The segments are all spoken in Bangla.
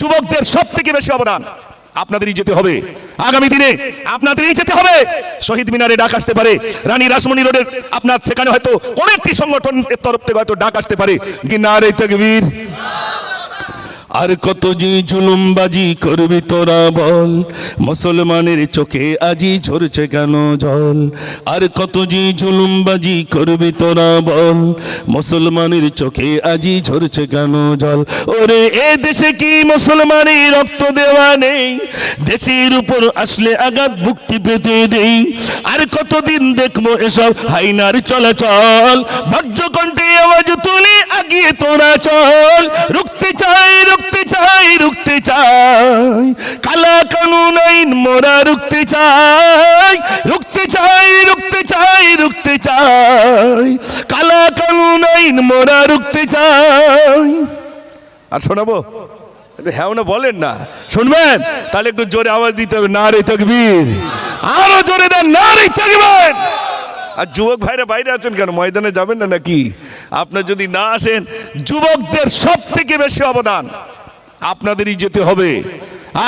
যুবকদের সব থেকে বেশি অবদান আপনাদেরই যেতে হবে। আগামী দিনে আপনাদেরই যেতে হবে। শহীদ মিনারে ডাক আসতে পারে। রানী রাসমণি রোডের আপনার সেখানে হয়তো অনেকটি সংগঠনের তরফ থেকে হয়তো ডাক আসতে পারে। কি না রে আর কত যে জুলুমবাজি করবি তোরা বল? মুসলমানের চোখে আজি ঝরছে কেন জল? আর কত যে জুলুমবাজি করবি তোরা বল? মুসলমানের চোখে আজি ঝরছে কেন জল? ওরে, এ দেশে কি মুসলমানের রক্ত দেওয়া নেই? দেশের উপর আসলে আঘাত মুক্তি পেতে দেই। আর কতদিন দেখব এসব হাইনার চলাচল? ভদ্রকণ্ঠে আওয়াজ তুলে আগিয়ে তোরা চল। রুখতে চাই রুখতে চাই রুখতে চাই। কালা কানুন আইন মোরা রুখতে চাই রুখতে চাই রুখতে চাই রুখতে চাই। কালা কানুন আইন মোরা রুখতে চাই। আর শোনাবো? হ্যাঁ না বলেন না। শুনবেন? তাহলে একটু জোরে আওয়াজ দিতে হবে, না রে তকবীর। আরও জোরে দেন, না রে তকবীর। আর যুবক ভাইরা বাইরে আছেন কেন? ময়দানে যাবেন না নাকি? আপনার যদি না আসেন, যুবকদের সব থেকে বেশি অবদান আপনাদেরই যেতে হবে।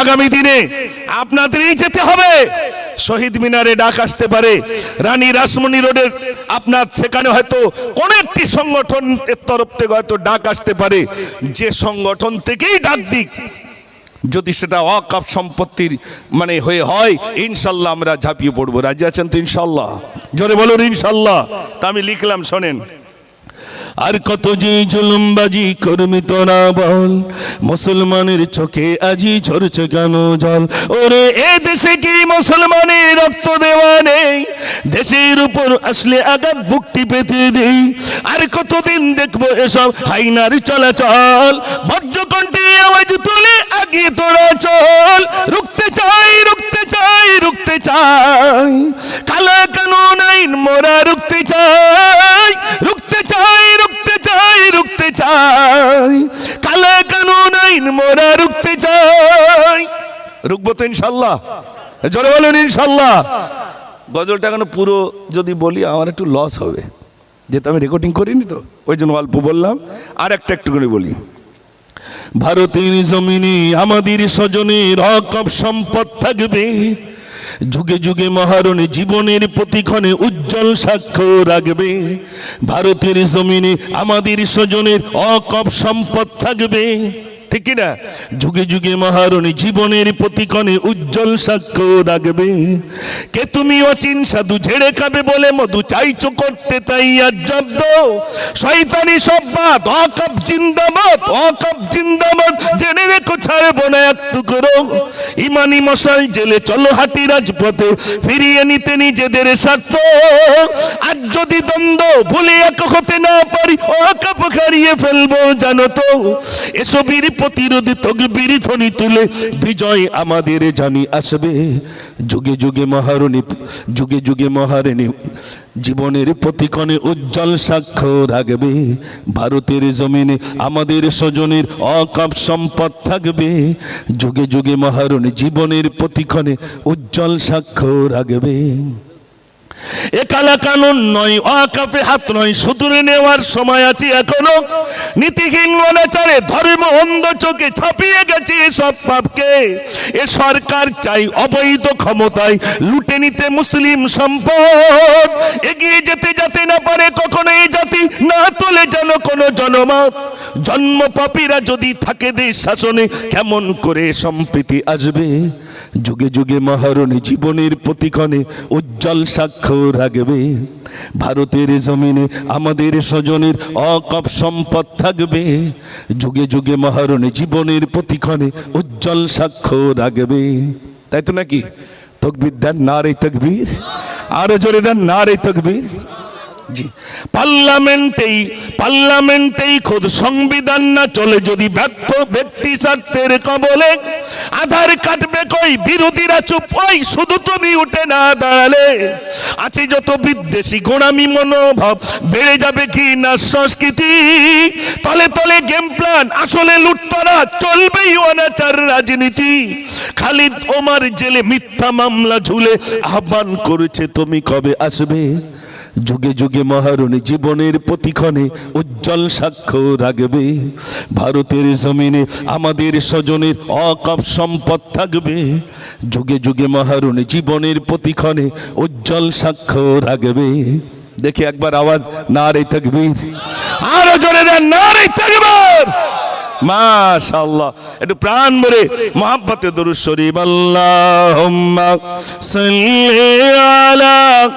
আগামী দিনে আপনাদেরই যেতে হবে। শহীদ মিনারে ডাক আসতে পারে। রানী রাসমণি রোডের আপনার সেখানে হয়তো কোন একটি সংগঠনের তরফ থেকে হয়তো ডাক আসতে পারে। যে সংগঠন থেকেই ডাক দিক, যদি সেটা অকাপ সম্পত্তির মানে হয়ে হয়, ইনশাল্লাহ আমরা ঝাঁপিয়ে পড়ব। রাজি আছেন তো ইনশাল্লাহ? জোরে বলুন ইনশাল্লাহ। তা আমি লিখলাম, শোনেন। আর কত যে জুলুমবাজি করবি তোরা বল। মুসলমানের চোখে আজি ঝরছে কেন জল? ওরে, এ দেশে কি মুসলমানের রক্ত দেওয়া নেই? দেশের উপর আসলে আঘাত মুক্তি পেতে দেই আর কতদিন দেখব এসব হাইনার চলাচল? বজ্রকণ্ঠে আওয়াজ তুলে আগে তোরা চল। রুখতে চাই রুখতে চাই রুখতে চাই। ইনশাল্লাহ। জোরে বলুন, ইনশাল্লাহ। গজলটা এখন পুরো যদি বলি, আমার একটু লস হবে। যেহেতু আমি রেকর্ডিং করিনি তো, ওই জন্য অল্প বললাম। আর একটা একটু করে বলি। ভারতের জমিনে আমাদের স্বজনের অকপ সম্পদ থাকবে। যুগে যুগে মহারণে জীবনের প্রতিক্ষণে উজ্জ্বল সাক্ষ্য রাখবে। ভারতের জমিনে আমাদের স্বজনের অকপ সম্পদ থাকবে। ঠিক না যুগে যুগে মহারণী জীবনের প্রতিকণে উজ্জ্বল সাক্ষ্য রাখবে। কে তুমি অচিন সাধু ঝেড়ে খাবে বলে মধু চাইছো করতে তাই আর জব্দ। শয়তানি সব্বাদ অকাপ জিন্দাবাদ অকাপ জিন্দাবাদ, জেনে রেখো কোথায় না এক টুকরো ইমানি মশাই জেলে চলো হাতি রাজপথে, ফিরিয়ে নিতে নিজেদের স্বার্থ। আর যদি দ্বন্দ্ব ভুলে এক হতে না পারি অকাপ হারিয়ে ফেলব, জানো তো। এসবের প্রতিরোধ, তকবির ধ্বনি তুলে, বিজয় আমাদের জানি আসবে। যুগে যুগে মহারণী, যুগে যুগে মহারণী, জীবনের প্রতিকণে উজ্জ্বল সাক্ষ্য রাখবে ভারতের জমিনে আমাদের স্বজনের অকাপ সম্পদ থাকবে। যুগে যুগে মহারণী, জীবনের প্রতিক্ষণে উজ্জ্বল সাক্ষ্য রাখবে এ কালা কানুন নয় অকাপে হাত নয়, সুদূরে নেওয়ার সময় আছে এখনও। নীতিহীন অনাচারে ধর্ম অন্ধ চোখে ছাপিয়ে গেছে সব পাপকে। এ সরকার চাই অবৈধ ক্ষমতায়, লুটে নিতে মুসলিম সম্পদ। এগিয়ে যেতে যাতে না পারে কখনো এই জাতি, না তোলে যেন কোনো জনমত। জন্ম পাপীরা যদি থাকে দেশ শাসনে, কেমন করে সম্প্রীতি আসবে? যুগে যুগে মহারণী জীবনের প্রতিক্ষণে উজ্জ্বল সাক্ষ্য রাখবে। ভারতের জমিনে আমাদের স্বজনের অকপ সম্পদ থাকবে। যুগে যুগে মহারণী জীবনের প্রতিক্ষণে উজ্জ্বল সাক্ষ্য রাখবে। তাই তো নাকি? তকবির দেন না রে তকবির। আরও জোরে দেন না রে তকবির। জি। পার্লামেন্টেই পার্লামেন্টেই খোদ সংবিধান না চলে যদি ব্যর্থ ব্যক্তি স্বার্থের কবলে আধার কাটবে কই বিরোধীরা চুপ, ওই শুধু তুমি উঠে না দাঁড়ালে। আছে যত বিদ্বেষী, গোড়ামি মনোভাব, বেড়ে যাবে কি না সংস্কৃতি? তলে তলে গেম প্ল্যান আসলে লুটতরা, চলবেই অনাচার রাজনীতি। খালিদ ওমার জেলে মিথ্যা মামলা ঝুলে আহ্বান করেছে, তুমি কবে আসবে? যুগে যুগে মহারণী জীবনের প্রতিক্ষণে উজ্জ্বল সাক্ষ্য রাখবে। ভারতের জমিনে আমাদের স্বজনের অকাপ সম্পদ থাকবে। যুগে যুগে মহারণী জীবনের প্রতিক্ষণে উজ্জ্বল সাক্ষ্য রাখবে। দেখি একবার আওয়াজ না রে তকবীর। আরও জোরে দেন, নারে তাকবীর। মাশাআল্লাহ। একটু প্রাণ ভরে মহাব্বতে দরুদ শরীফ, আল্লাহুম্মা সাল্লি আলা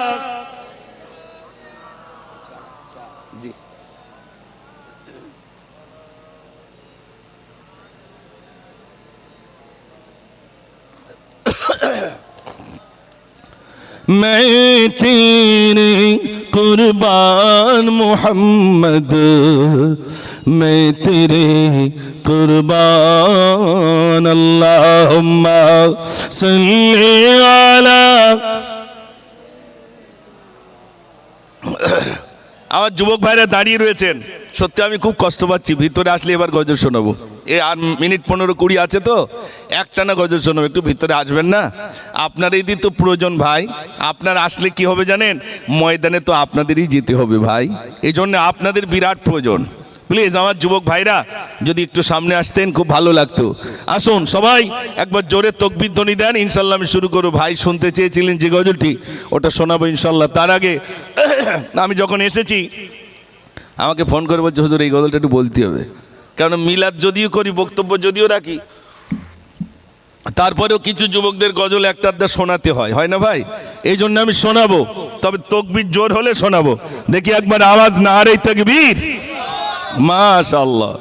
میں تیرے قربان محمد میں تیرے قربان اللہم صلی علی আমার যুবক ভাইরা দাঁড়িয়ে রয়েছেন। সত্যি আমি খুব কষ্ট পাচ্ছি, ভিতরে আসলে এবার গজল শোনাবো। এ আর মিনিট পনেরো কুড়ি আছে তো? একটানা গজল শোনাবো একটু ভিতরে আসবেন না? আপনার এই তো প্রয়োজন ভাই। আপনার আসলে কি হবে জানেন? ময়দানে তো আপনাদেরই যেতে হবে ভাই। এই জন্য আপনাদের বিরাট প্রয়োজন। প্লিজ, আমার যুবক ভাইরা, যদি একটু সামনে আসতেন, খুব ভালো লাগতো। আসুন, সবাই একবার জোরে তকবির ধ্বনি দেন। ইনশাল্লাহ আমি শুরু করব। ভাই, শুনতে চেয়েছিলেন যে গজলটি, ওটা শোনাবো ইনশাল্লাহ তার আগে, আমি যখন এসেছি, আমাকে ফোন করে বলছে, হুজুর, এই গজলটা একটু বলতে হবে। কারণ মিলাদ যদিও করি, বক্তব্য যদিও রাখি, তারপরেও কিছু যুবকদের গজল একটা আধটা শোনাতে হয়। হয় না ভাই? এই জন্য আমি শোনাবো। তবে তকবির জোর হলে শোনাবো। দেখি একবার আওয়াজ না আর এই তকবির। মাশাআল্লাহ।